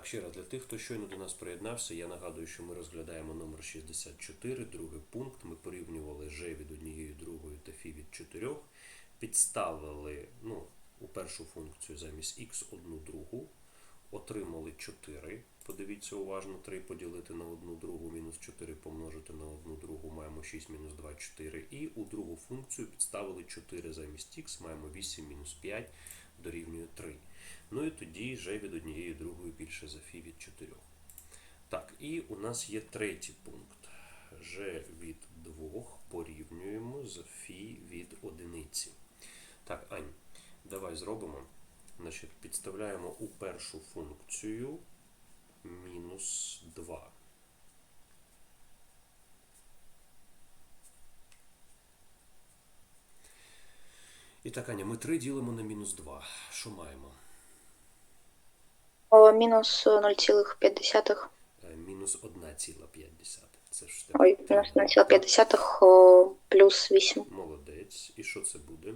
Так, ще раз для тих, хто щойно до нас приєднався, я нагадую, що ми розглядаємо номер 64, другий пункт. Ми порівнювали g від однієї другої та φ від 4. Підставили ну, у першу функцію замість x одну другу, отримали 4. Подивіться уважно, 3 поділити на одну другу, мінус 4 помножити на одну другу, маємо 6 мінус 2, 4. І у другу функцію підставили 4 замість x, маємо 8 мінус 5 дорівнює 3. Ну і тоді ж від однієї другої більше за фі від 4. Так, і у нас є третій пункт. Ж від 2 порівнюємо з фі від одиниці. Так, Ань, давай зробимо. Значить, підставляємо у першу функцію мінус 2. І так, Аня, ми 3 ділимо на мінус 2. Що маємо? Мінус 0,5. Е, Мінус 1,5. Це ж Ой, мінус 0,5 плюс 8. Молодець. І що це буде?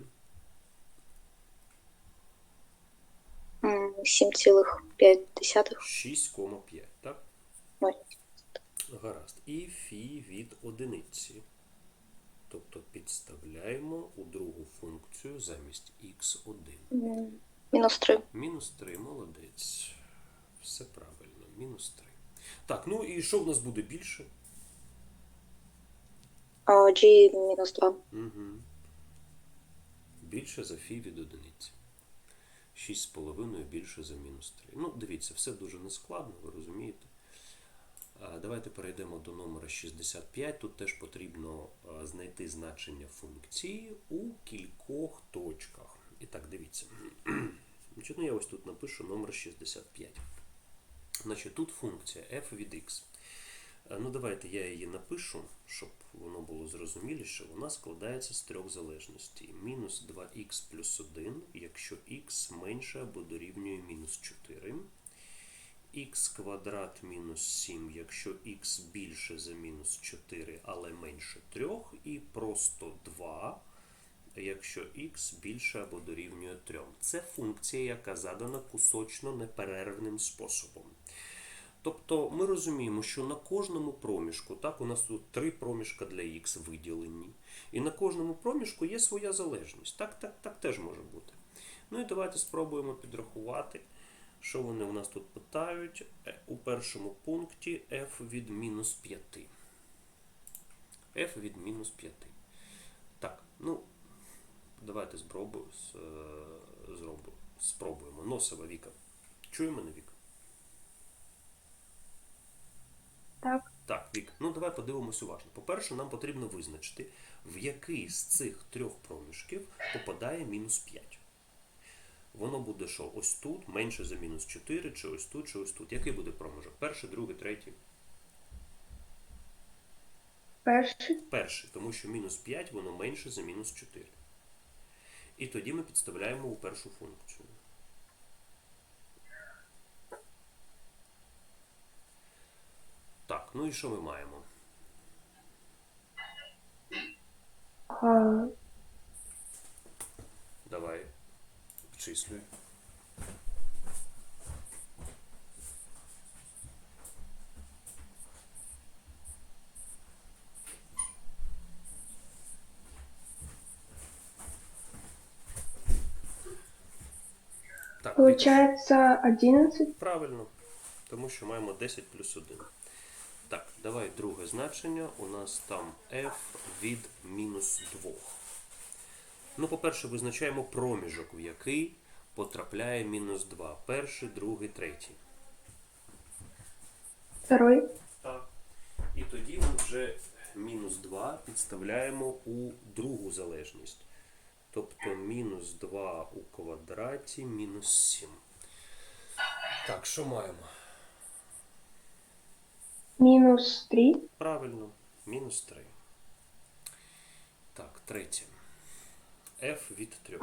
7,5. 6,5, так? Ой. Гаразд. І фі від одиниці. Тобто підставляємо у другу функцію замість х1. Мінус 3. Мінус 3, молодець. Все правильно, мінус 3. Так, ну і що в нас буде більше? G мінус 2. Угу. Більше за фі від одиниці. 6,5 більше за мінус 3. Ну, дивіться, все дуже нескладно, ви розумієте. Давайте перейдемо до номера 65. Тут теж потрібно знайти значення функції у кількох точках. І так, дивіться. Ну, я ось тут напишу номер 65. Значить, тут функція f від x. Е, Ну, давайте я її напишу, щоб воно було зрозуміліше. Вона складається з трьох залежностей. Мінус 2х плюс 1, якщо х менше або дорівнює мінус 4. х квадрат мінус 7, якщо х більше за мінус 4, але менше 3. І просто 2, якщо х більше або дорівнює 3. Це функція, яка задана кусочно неперервним способом. Тобто ми розуміємо, що на кожному проміжку, так, у нас тут три проміжка для х виділені, і на кожному проміжку є своя залежність. Так, так, так теж може бути. Ну і давайте спробуємо підрахувати, що вони у нас тут питають Е, у першому пункті f від мінус 5. f від мінус 5. Так, ну, давайте спробуємо, спробуємо. Носова Віка. Чує мене Віка? Так. Так, Вік, ну давай подивимось уважно. По-перше, нам потрібно визначити, в який з цих трьох проміжків попадає мінус 5. Воно буде що? Ось тут, менше за мінус 4, чи ось тут, чи ось тут. Який буде проміжок? Перший, другий, третій? Перший. Перший, тому що мінус 5 воно менше за мінус 4. І тоді ми підставляємо у першу функцію. Так, ну і що ми маємо? А, Давай, обчислюй. Так, Получается 11. Правильно, тому що маємо 10 плюс 1. Давай друге значення. У нас там f від мінус 2. Ну, по-перше, визначаємо проміжок, в який потрапляє мінус 2. Перший, другий, третій. Второй. Так. І тоді ми вже мінус 2 підставляємо у другу залежність. Тобто мінус 2 у квадраті мінус 7. Так, що маємо? Минус 3. Правильно, мінус 3. Так, третє. f від 3.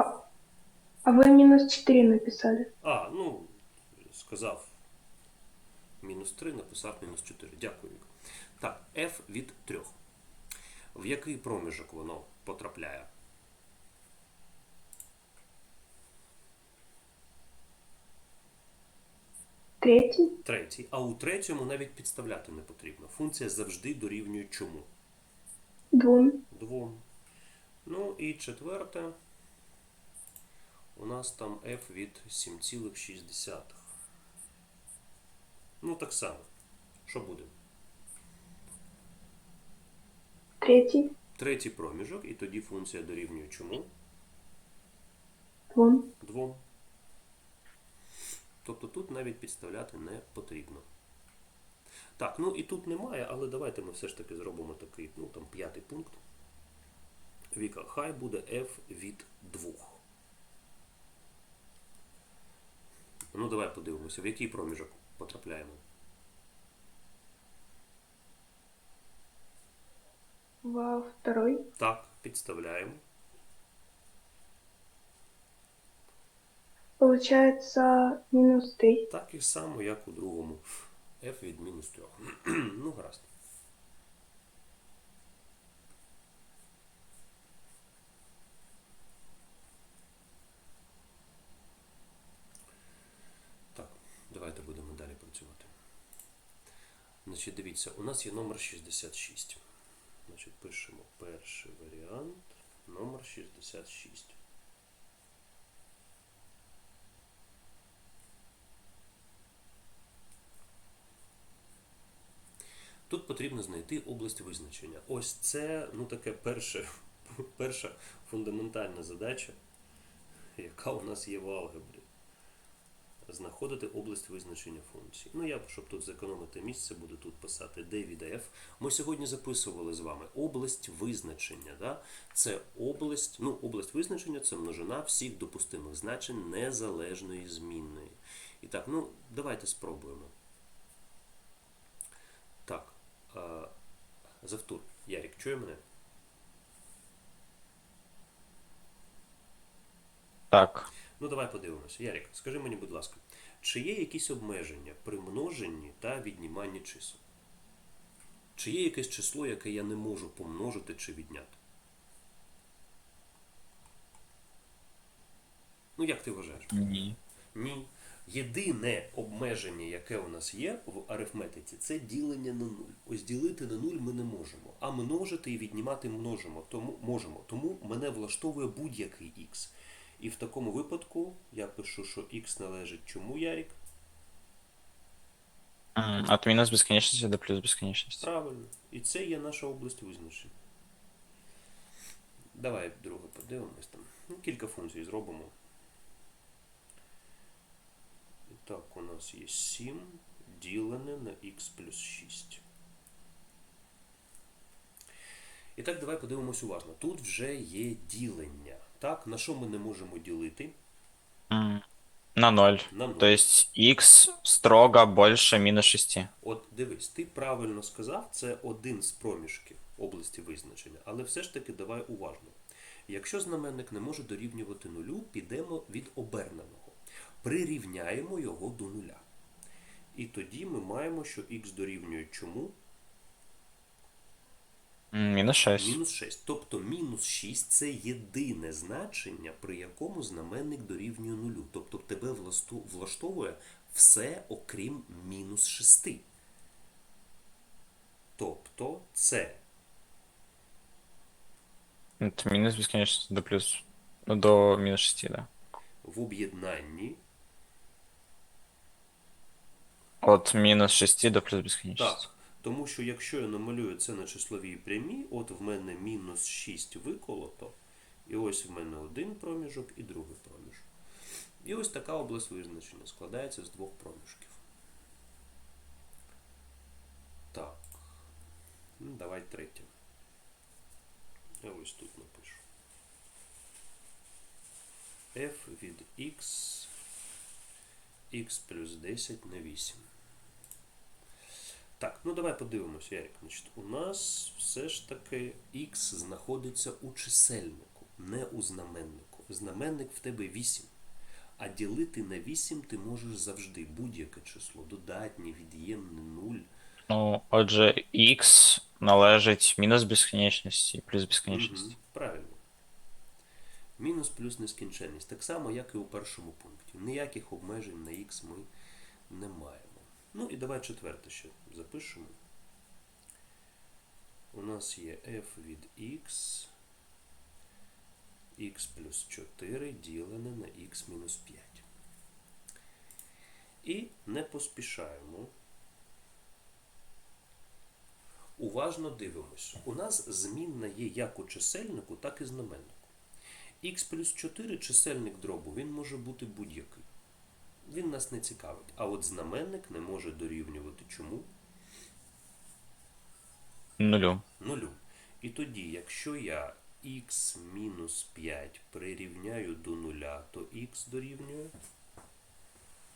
А вы минус 4 написали. А, ну, сказав мінус 3, написав мінус 4. Дякую. Так, f від 3. В який проміжок воно потрапляє? Третий. Третій. А у третьому навіть підставляти не потрібно. Функція завжди дорівнює чому? Двум. Двом. Ну і четверте. У нас там f від 7,6. Ну, так само. Що буде? Третий. Третій проміжок, і тоді функція дорівнює чому? Двум. Двом. Тобто тут навіть підставляти не потрібно. Так, ну і тут немає, але давайте ми все ж таки зробимо такий, ну там п'ятий пункт. Віка, хай буде f від 2. Ну, давай подивимося, в який проміжок потрапляємо. Во второй. Так, підставляємо. Получается минус три. Так і само, як у другому. f від мінус 3. ну, гаразд. Так, давайте будемо далі працювати. Значить, дивіться, у нас є номер 66. Значить, пишемо перший варіант, номер 66. Тут потрібно знайти область визначення. Ось це ну, таке перше, перша фундаментальна задача, яка у нас є в алгебрі. Знаходити область визначення функції. Ну, я, щоб тут зекономити місце, буду тут писати d від f. Ми сьогодні записували з вами область визначення. Да? Це область, ну, область визначення це множина всіх допустимих значень незалежної змінної. І так, ну, давайте спробуємо. А, Завтур, Ярик, чує мене? Так. Ну, давай подивимося. Ярик, скажи мені, будь ласка, чи є якісь обмеження при множенні та відніманні чисел? Чи є якесь число, яке я не можу помножити чи відняти? Ну, як ти вважаєш? Ні. Ні. Єдине обмеження, яке у нас є в арифметиці, це ділення на нуль. Ось ділити на нуль ми не можемо, а множити і віднімати множимо, тому можемо. Тому мене влаштовує будь-який х. І в такому випадку я пишу, що х належить чому, Ярік? От мінус безконечності до плюс безконечності. Правильно. І це є наша область визначення. Давай друге подивимось там. Ну, кілька функцій зробимо. І так, у нас є 7 ділене на х плюс 6. І так, давай подивимось уважно. Тут вже є ділення. Так, на що ми не можемо ділити? На 0. На 0. То есть x строго больше минус 6. От дивись, ти правильно сказав, це один з проміжків області визначення, але все ж таки давай уважно. Якщо знаменник не може дорівнювати нулю, підемо від оберненого. Прирівняємо його до нуля. І тоді ми маємо, що х дорівнює чому? М, Минус 6. Мінус 6. Тобто мінус 6 це єдине значення, при якому знаменник дорівнює нулю. Тобто тебе влаштовує все окрім мінус 6. Тобто це Это минус бесконечности до плюс. Ну, до минус 6, да. в об'єднанні От минус 6 до плюс бесконечности. Так, тому що якщо я намалюю це на числовій прямій, от в мене мінус 6 виколото, і ось в мене один проміжок і другий проміжок. І ось така область визначення складається з двох проміжків. Так. Ну, давай третє. Я ось тут напишу. f від x x плюс 10 на 8. Так, ну давай подивимося, Ярик. Значить, у нас все ж таки x знаходиться у чисельнику, не у знаменнику. Знаменник в тебе 8. А ділити на 8 ти можеш завжди будь-яке число, додатнє, від'ємне, 0. Ну, отже, x належить мінус безконечності плюс безконечності. Мгм, Правильно. Мінус плюс нескінченність. Так само, як і у першому пункті. Ніяких обмежень на х ми не маємо. Ну і давай четверте ще запишемо. У нас є f від x, x плюс 4 ділене на x мінус 5. І не поспішаємо. Уважно дивимось. У нас змінна є як у чисельнику, так і знаменнику. Х плюс 4 чисельник дробу, він може бути будь-який. Він нас не цікавить. А от знаменник не може дорівнювати чому? Нулю. Нулю. І тоді, якщо я х мінус 5 прирівняю до нуля, то х дорівнює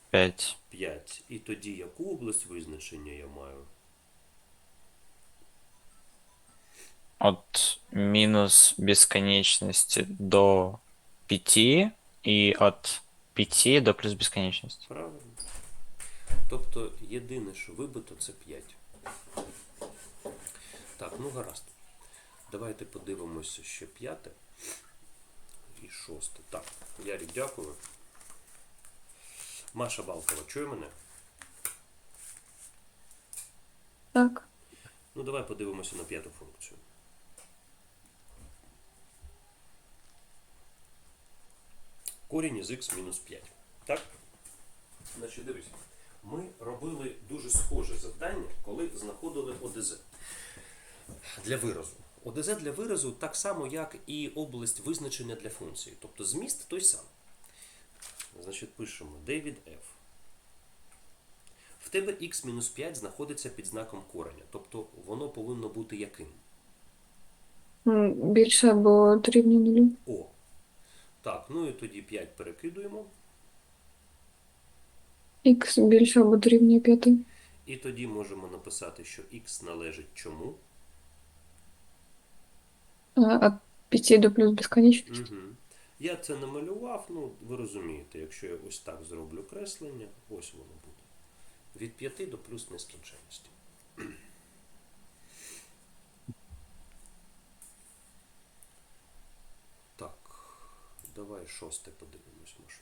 5. 5. І тоді яку область визначення я маю? От минус бесконечности до 5 и от 5 до плюс бесконечности. Правильно. Тобто єдине, що вибито, це 5. Так, ну гаразд. Давайте подивимося ще п'яте і шосте. Так, Ярік, дякую. Маша Балкова, чує мене? Так. Ну, давай подивимося на п'яту функцію. Корінь із х мінус 5. Так? Значить, дивись. Ми робили дуже схоже завдання, коли знаходили ОДЗ для виразу. ОДЗ для виразу так само, як і область визначення для функції. Тобто зміст той самий. Значить, пишемо d від f. В тебе x-5 знаходиться під знаком кореня. Тобто воно повинно бути яким? Більше або дорівнює нулю. О. Так, ну і тоді 5 перекидуємо. Х більше або дорівнює 5. І тоді можемо написати, що x належить чому? От 5 до плюс безконечності. Угу. Я це намалював, ну ви розумієте, якщо я ось так зроблю креслення, ось воно буде. Від 5 до плюс нескінченності. Так, давай шосте подивимось, може.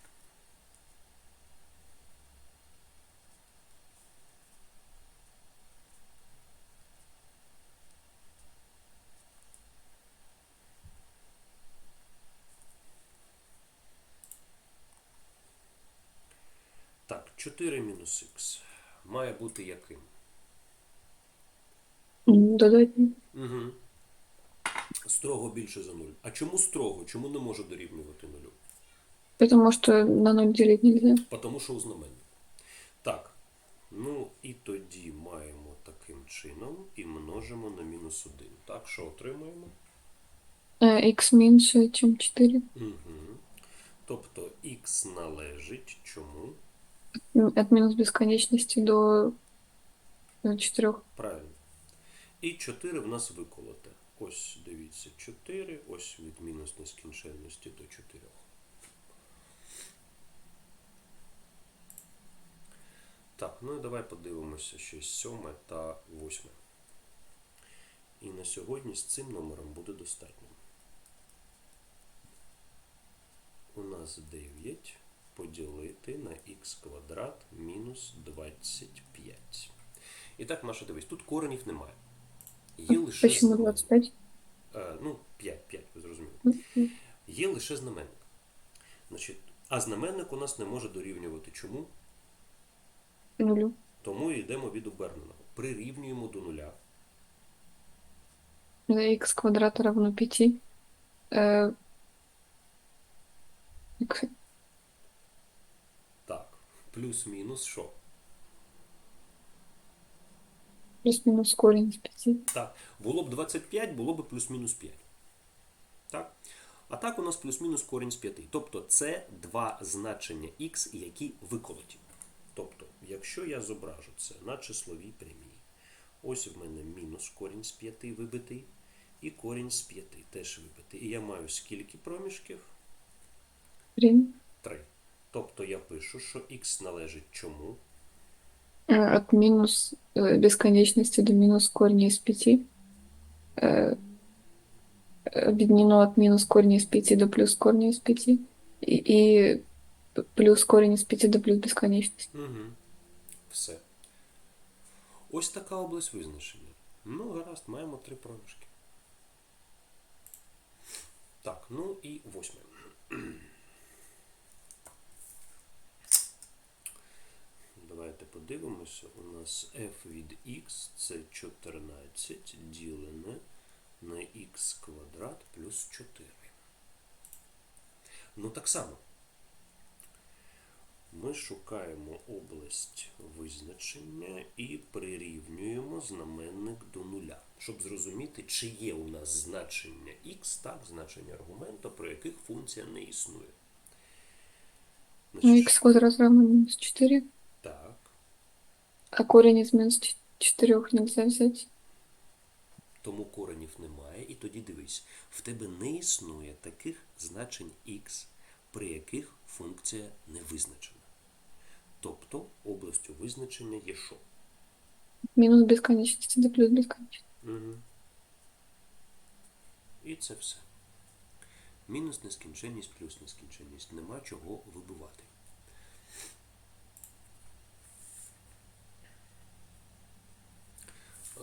Так, 4 мінус х має бути яким? М, Додатньо. Угу. Строго більше за 0. А чому строго? Чому не може дорівнювати нулю? Потому что на 0 делить нельзя. Тому що у знаменнику. Так. Ну і тоді маємо таким чином і множимо на мінус 1. Так, що отримаємо? Э, Х меньше, чем 4. Угу. Тобто х належить чому? От минус бесконечности до 4. Правильно. І 4 в нас виколоте. Ось дивіться, 4, ось від мінус нескінченності до 4. Так, ну і давай подивимося ще сьоме та восьме. І на сьогодні з цим номером буде достатньо. У нас 9 поділити на х квадрат мінус 25. І так, Маша, дивись, тут коренів немає. Є лише Почему 25? Е, ну, 5, 5, ви зрозуміли. Є лише знаменник. Значить, а знаменник у нас не може дорівнювати чому? Нулю. Тому і йдемо від оберненого. Прирівнюємо до нуля. х квадрат равно 5. Э, Так. Плюс-мінус що? Плюс-минус корень из 5. Так. Було б 25, було б плюс-мінус 5. Так? А так у нас плюс-мінус корінь з 5. Тобто це два значення х, які виколоті. Тобто, якщо я зображу це на числовій прямій, ось в мене мінус корінь з 5 вибитий, і корінь з 5 теж вибитий. І я маю скільки проміжків? 3. 3. Тобто я пишу, що х належить чому? Э, От минус э, бесконечности до минус корня из 5. Э, Объединено от минус корня из 5 до плюс корня из 5. И, и плюс корень из 5 до плюс бесконечности. Угу. Все. Ось така область визначення. Ну, гаразд, маємо три проміжки. Так, ну і восьме. Давайте подивимося. У нас f від x це 14 ділене на x квадрат плюс 4. Ну так само. Ми шукаємо область визначення і прирівнюємо знаменник до нуля, щоб зрозуміти, чи є у нас значення x, так, значення аргумента, про яких функція не існує. Ну, Значить, х квадрат равно минус 4. Так. А корень из минус 4 нельзя взять. Тому коренів немає, і тоді дивись, в тебе не існує таких значень x, при яких функція не визначена. Тобто областю визначення є що? Минус бесконечности до плюс бесконечности. Угу. І це все. Мінус нескінченність плюс нескінченність. Нема чого вибивати.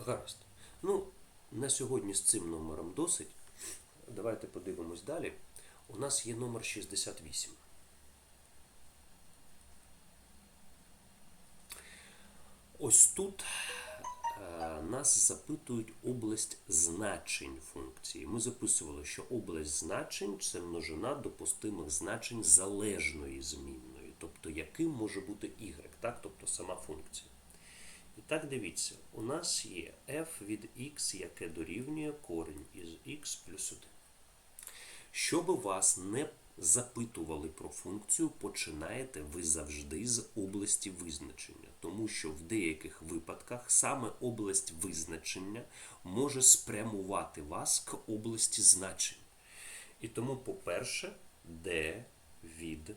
Гаразд. Ну, на сьогодні з цим номером досить. Давайте подивимось далі. У нас є номер 68. Ось тут е, нас запитують область значень функції. Ми записували, що область значень це множина допустимих значень залежної змінної, тобто яким може бути y, так? тобто сама функція. І так дивіться, у нас є f від x, яке дорівнює корінь із x плюс 1. Щоб вас не запитували про функцію, починаєте ви завжди з області визначення, тому що в деяких випадках саме область визначення може спрямувати вас к області значень. І тому, по-перше, d від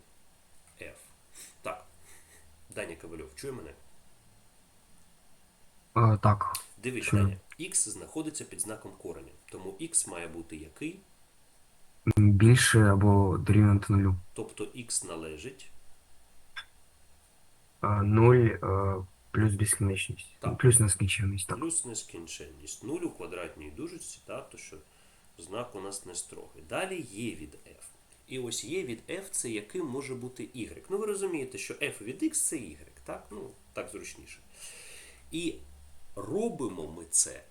f. Так, Даня Ковальов, чує мене? Е, так, Дивись, Чую. Даня, x знаходиться під знаком кореня, тому x має бути який? більше або дорівнювати нулю. Тобто x належить Е, Нуль е, плюс безкінечність. Так. Плюс нескінченність, так. плюс нескінченність. 0 у квадратній дужечці, та, то що знак у нас не строгий. Далі є від f. І ось є від f це яким може бути y. Ну ви розумієте, що f від x це y, так? Ну, так зручніше. І робимо ми це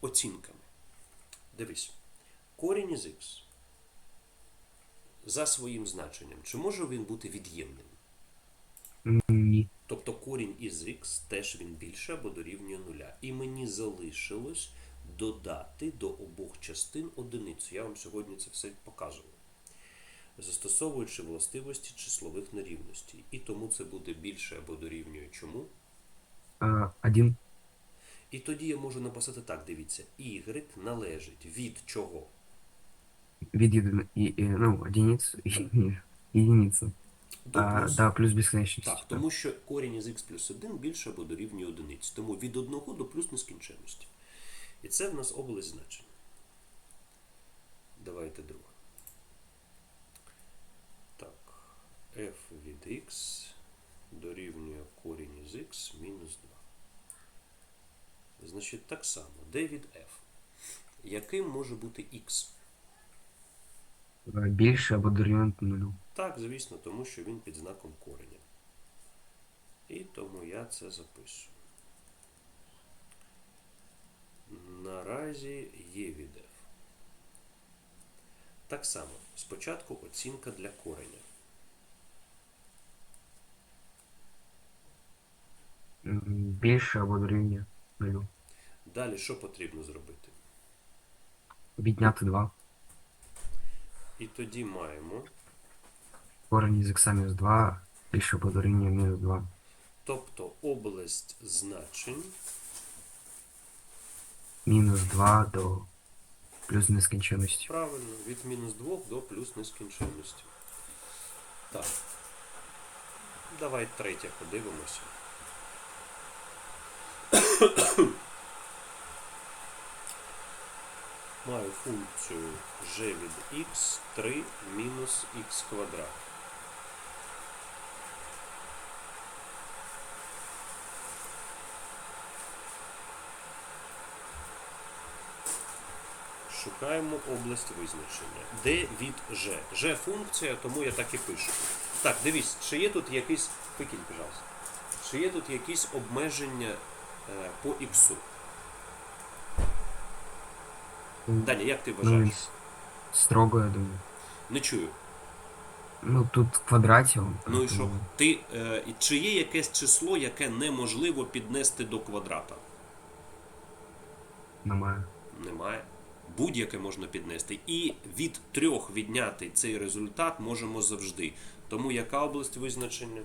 оцінками. Дивись, корінь із x за своїм значенням, чи може він бути від'ємним? Ні. Тобто корінь із х теж він більше або дорівнює нуля. І мені залишилось додати до обох частин одиницю. Я вам сьогодні це все показував. Застосовуючи властивості числових нерівностей. І тому це буде більше або дорівнює чому. Е, Один. І тоді я можу написати так: дивіться, y належить від чого? Від єдини... ну, одиниць. Єдиниці. До А, плюс. да, плюс безконечність. Так, тому що корінь із х плюс 1 більше або дорівнює одиниці. Тому від 1 до плюс нескінченності. І це в нас область значень. Давайте друге. Так, f від x дорівнює корінь із x мінус 2. Значить, так само, d від f. Яким може бути x? Е, Більше або дорівнювати нулю. Так, звісно, тому що він під знаком кореня. І тому я це записую. Наразі є від f. Так само, спочатку оцінка для кореня. Більше або дорівнює нулю. Далі що потрібно зробити? Відняти 2. І тоді маємо, Корень із х мінус 2. Більше або дорівнює мінус 2. тобто область значень Мінус 2 до плюс нескінченності. Правильно, від мінус 2 до плюс нескінченності. Так. Давай третє подивимося. маю функцію g від x 3 мінус x квадрат. Шукаємо область визначення. D від G? G функція, тому я так і пишу. Так, дивіться, чи є тут якісь. Викинь, пожалуйста. Чи є тут якісь обмеження по іксу? Даня, як ти Ну, вважаєш? с- строго, я думаю. Не чую. Ну, тут в квадраті. Ну і що? Ти, е, чи є якесь число, яке неможливо піднести до квадрата? Немає. Немає. Будь-яке можна піднести. І від трьох відняти цей результат можемо завжди. Тому яка область визначення?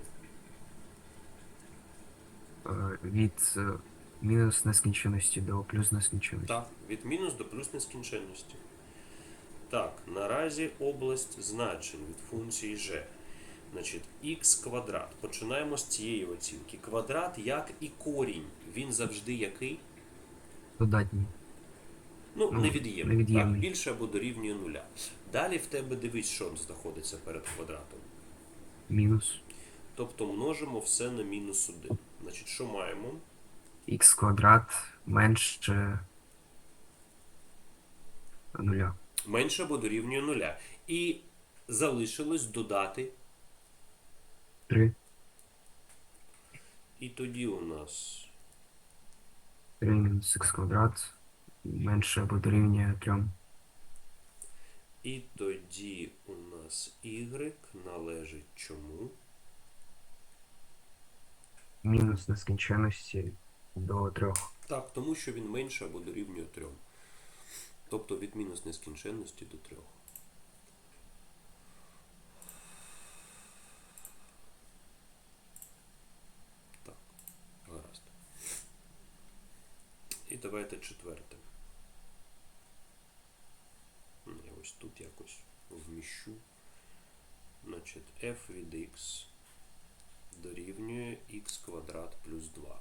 Е, Від е, мінус нескінченності до плюс нескінченності. Так, від мінус до плюс нескінченності. Так, наразі область значень від функції g. Значить, х квадрат. Починаємо з цієї оцінки. Квадрат, як і корінь, він завжди який? Додатній. Ну, Ну, невід'ємний. Так, більше або дорівнює нуля. Далі в тебе дивись, що знаходиться перед квадратом. Мінус Тобто множимо все на мінус 1. Значить, що маємо? х квадрат менше нуля. Менше або дорівнює нуля. І залишилось додати. 3. І тоді у нас 3 мінус х квадрат менше або дорівнює 3. І тоді у нас y належить чому? Мінус нескінченності до 3. Так, тому що він менше або дорівнює 3. Тобто від мінус нескінченності до 3. Так, гаразд. І давайте четверте. Я ось тут якось вміщу. Значить, f від x дорівнює x квадрат плюс 2.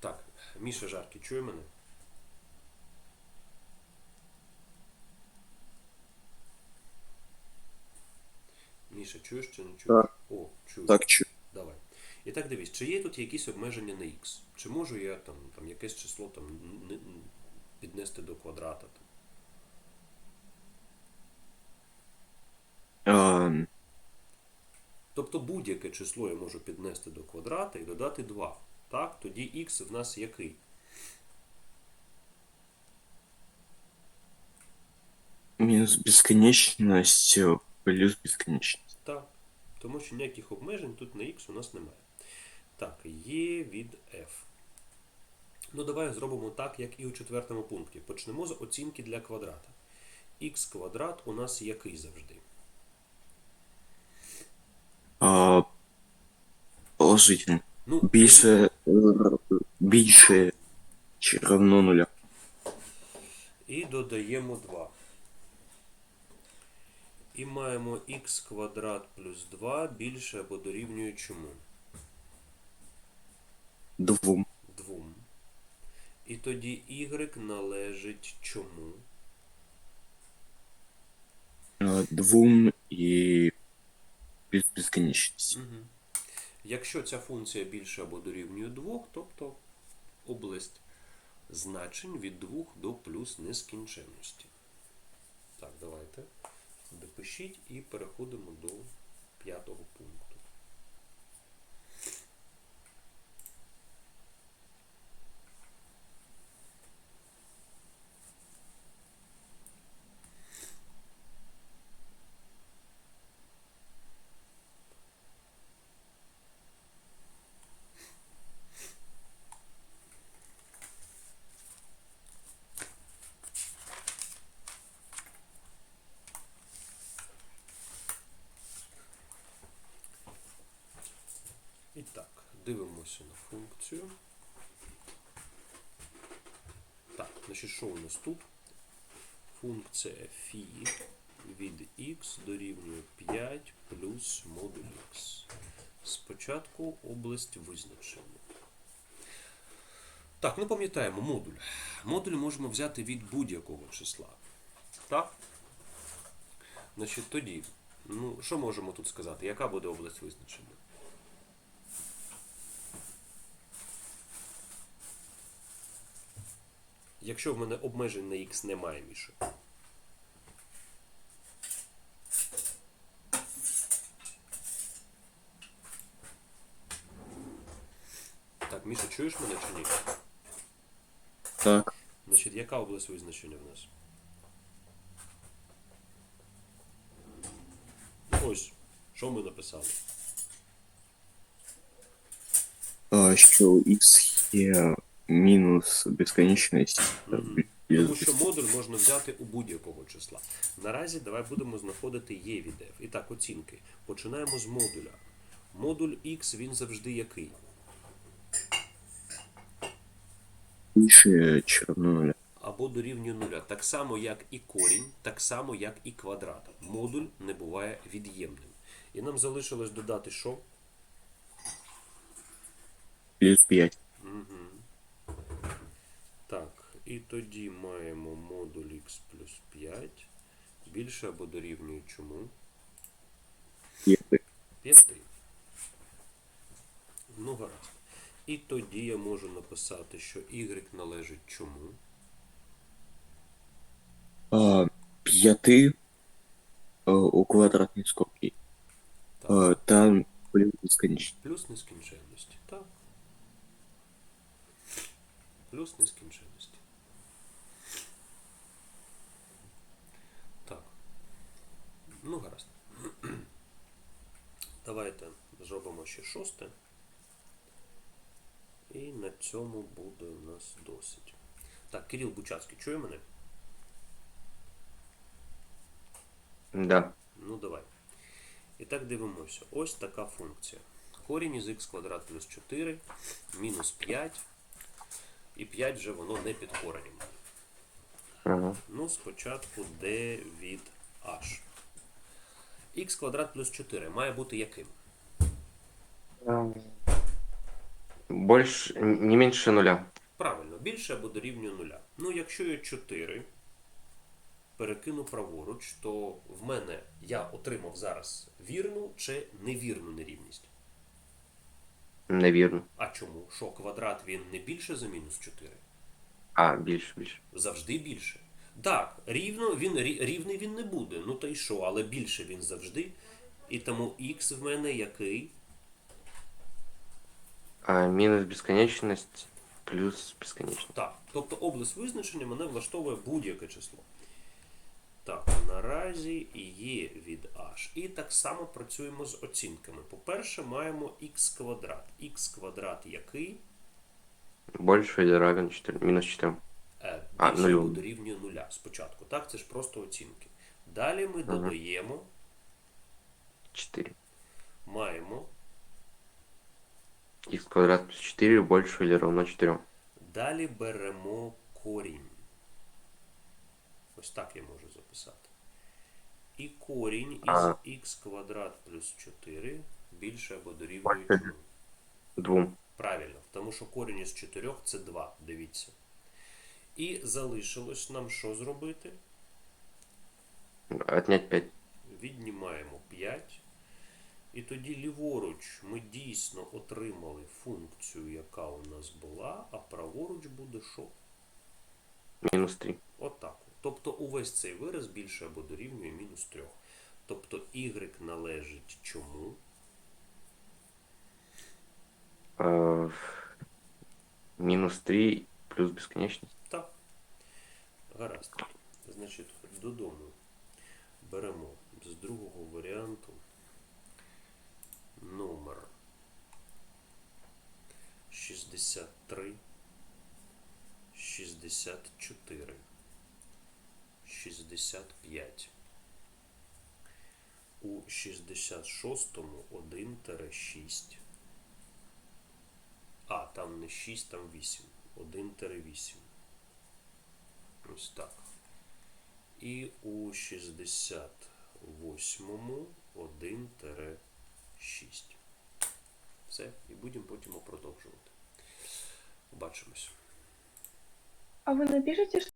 Так, Міша Жаркий, чує мене? Міша, чуєш чи не чуєш? Так. О, чую. Так, чу. І так дивись, чи є тут якісь обмеження на x? Чи можу я там, там якесь число там, піднести до квадрата? Там? А, Тобто будь-яке число я можу піднести до квадрата і додати 2. Так, тоді x в нас який? мінус безконечність е, плюс безконечність. Так. Тому що ніяких обмежень тут на x у нас немає. Так, є від f. Ну, давай зробимо так, як і у четвертому пункті. Почнемо з оцінки для квадрата. x квадрат у нас який завжди? А, положительно. Ну, Більше, е, більше чи равно нуля. І додаємо 2. І маємо х квадрат плюс 2 більше або дорівнює чому? Двом. 2. І тоді y належить чому? Е, Двом і плюс безконечність. Угу. Якщо ця функція більше або дорівнює 2, тобто область значень від 2 до плюс нескінченності. Так, давайте допишіть і переходимо до п'ятого пункту. І так, дивимося на функцію. Так, значить, що у нас тут? Функція φ від x дорівнює 5 плюс модуль x. Спочатку область визначення. Так, ну пам'ятаємо модуль. Модуль можемо взяти від будь-якого числа. Так? Значить, тоді Ну, що можемо тут сказати? Яка буде область визначення? Якщо в мене обмежень на х немає, Міша. Так, Міша, чуєш мене чи ні? Так. Значить, яка область визначення в нас? Ось, що ми написали? А, що x є мінус безконечність. Тому що модуль можна взяти у будь-якого числа. Наразі давай будемо знаходити є від f. І так, оцінки. Починаємо з модуля. Модуль x він завжди який? більше нуля. Або дорівнює нуля. Так само, як і корінь, так само, як і квадрат. Модуль не буває від'ємним. І нам залишилось додати що? Плюс 5. Так, і тоді маємо модуль x плюс 5. Більше або дорівнює чому? 5. Ну, гаразд. І тоді я можу написати, що y належить чому? А, 5 у квадратній скобці. А, там плюс безконечність. Плюс нескінченності. Так. Плюс нескінченності. Так. Ну, гаразд. Давайте зробимо ще шосте. І на цьому буде у нас досить. Так, Кирил Бучацький, чує мене? Да. Ну, давай. І так дивимося. Ось така функція. Корінь із х квадрат плюс 4, мінус 5. І 5 вже воно не під коренем. Ага. Ну, спочатку d від h. х квадрат плюс 4 має бути яким? Больше, не меньше нуля. Правильно, більше або дорівнює нуля. Ну, якщо я 4 перекину праворуч, то в мене я отримав зараз вірну чи невірну нерівність. Невірно. А чому? Що квадрат він не більше за мінус 4? А, більше, більше. Завжди більше. Так, рівно він рівний він не буде. Ну та й що, але більше він завжди. І тому х в мене який? А, мінус безконечність плюс безконечність. Так. Тобто область визначення мене влаштовує будь-яке число. Так, наразі є від h. І так само працюємо з оцінками. По-перше, маємо х квадрат. х квадрат який? Больше равен 4, мінус 4. Е, А, більше нулю. або дорівнює нуля спочатку. Так, це ж просто оцінки. Далі ми Ага. додаємо, 4. маємо х квадрат плюс 4 больше или равно 4. Далі беремо корінь. Ось так я можу записати. І корінь із х квадрат плюс 4 більше або дорівнює Бачите. чому? 2. Правильно, тому що корінь із 4 це 2, дивіться. І залишилось нам що зробити? Отнять 5. Віднімаємо 5. І тоді ліворуч ми дійсно отримали функцію, яка у нас була, а праворуч буде що? Мінус 3. Отак. Тобто увесь цей вираз більше або дорівнює мінус 3. Тобто y належить чому? Мінус 3 плюс безконечність. Так. Гаразд. Значить, додому беремо з другого варіанту номер 63, 64, 65. У 66-му 1-6. А, там не 6, там 8. 1-8. Ось так. І у 68-му 1-6. Все, і будемо потім продовжувати. Побачимось. А ви вы напишите,